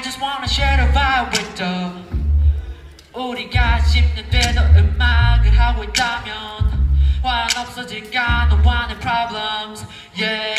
I just wanna share the vibe with them 우리가 씹는 배도 음악을 하고 있다면 화는 없어질까 너와의 problems. Yeah.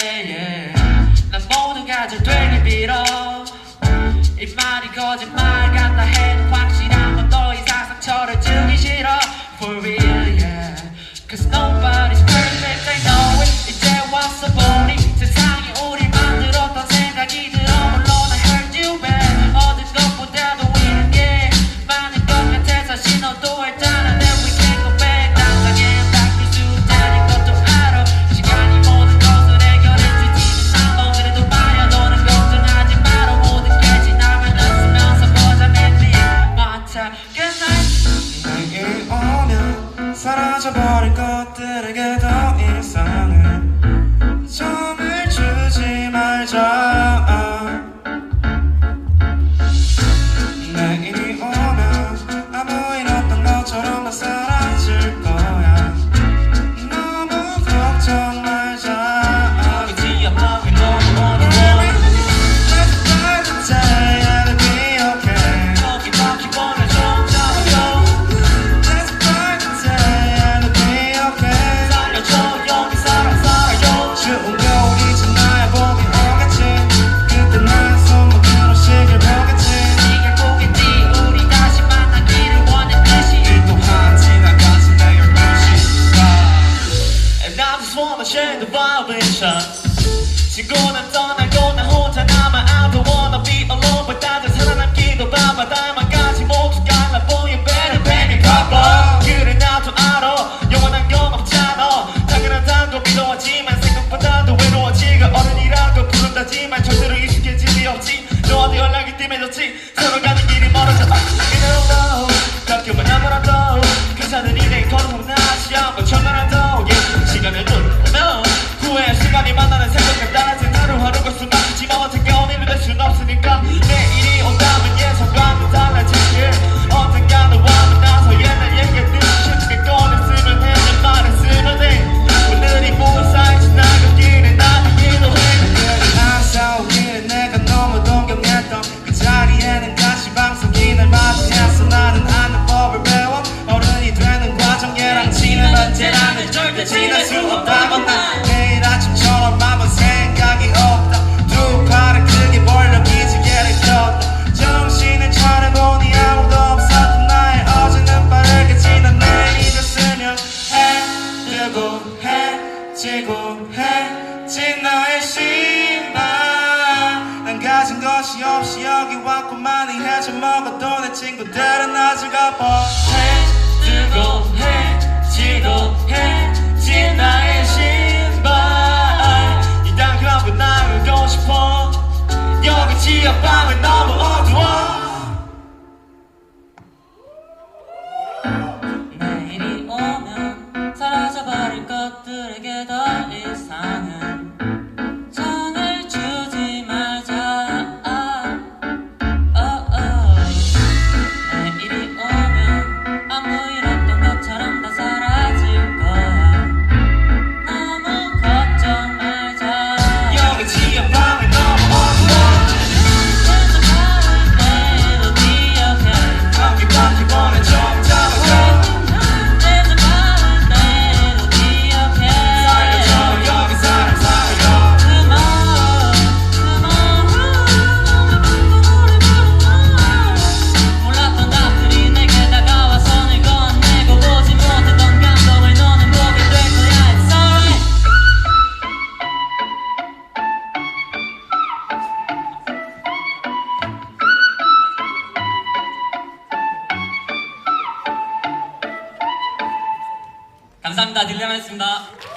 지구는 떠나고 나 혼자 남아. I don't wanna be alone 왜 다들 살아남기도 바빠. 달만까지 모두 갈라 보여 Better baby papa 그래 나도 알아. 영원한 건 없잖아. 작은 단도 믿어하지만 생각보다도 외로워 지가 그 어른이라고 부른다지만 절대로 익숙해질 리 없지. 너와도 연락이 뜸해졌지? 서로 가는 길이 멀어져. 아, 그대로 나 세상을 절대 지날 수 없다고 난. 매일 아침처럼 아무 생각이 없다. 두 팔을 크게 벌려 기지개를 켰다. 정신을 차려보니 아무도 없었던 나의 어제는 빠르게 지난 내일이었으면 해 뜨고 해 지고 해 진 나의 신발. 난 가진 것이 없이 여기 왔고 많이 해져 먹어도 내 친구들은 아직 아파. 해 뜨고 해 지고 she a flying 감사합니다. 딜레마였습니다.